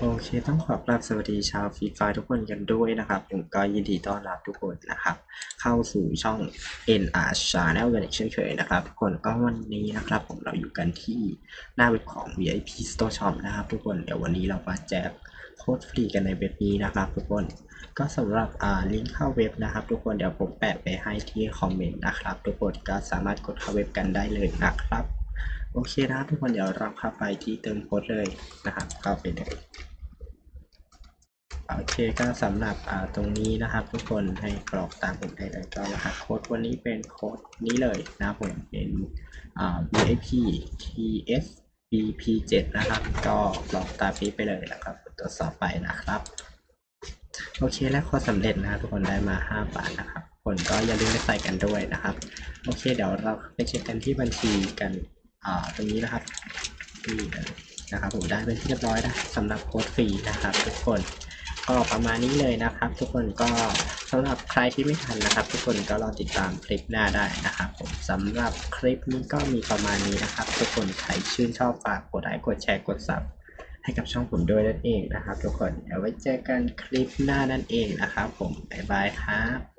โอเค ต้องขอกราบสวัสดีชาวฟีฟาทุกคนกันด้วยนะครับ ผมก็ยินดีต้อนรับทุกคนนะครับ เข้าสู่ช่อง NR Channel กันอีกเช่นเคยนะครับ ทุกคนก็วันนี้นะครับ ผมเราอยู่กันที่หน้าเว็บของ VIP Store Shop นะครับ ทุกคนเดี๋ยววันนี้เรามาแจกโค้ดฟรีกันในเว็บนี้นะครับ ทุกคนก็สำหรับอ่าลิงก์เข้าเว็บนะครับ ทุกคนเดี๋ยวผมแปะไปให้ที่คอมเมนต์นะครับ ทุกคนก็สามารถกดเข้าเว็บกันได้เลยนะครับ โอเคนะครับทุกคนเดี๋ยวเราเข้าไปที่เติมโค้ดเลยนะครับเข้าไปเลยโอเคก็สำหรับตรงนี้นะครับ ทุกคนให้กรอกตามผมได้เลยก็รหัสโค้ดวันนี้เป็นโค้ดนี้เลยนะผมเป็นอ่า VIP TS BP 7 นะครับ ก็กรอกตามนี้ไปเลยแล้วก็ตรวจสอบไปนะครับ โอเคและข้อสำเร็จนะทุกคนได้มา 5 บาทนะครับ คนก็อย่าลืมไปใส่กันด้วยนะครับ โอเค เดี๋ยวเราไปเช็คกันที่บัญชีกัน อ่าตรงนี้นะครับนี่นะครับผมได้เป็นที่เรียบร้อยนะสำหรับโค้ดฟรีนะครับ ทุกคนก็ประมาณนี้เลยนะครับ ทุกคนก็สำหรับใครที่ไม่ทันนะครับ ทุกคนก็รอติดตามคลิปหน้าได้นะครับผมสำหรับคลิปนี้ก็มีประมาณนี้นะครับ ทุกคนใครชื่นชอบฝากกดไลค์กดแชร์กดซับให้กับช่องผมด้วยนั่นเองนะครับ ทุกคนเดี๋ยวไว้เจอกันคลิปหน้านั่นเองนะครับ ผมบ๊ายบายครับ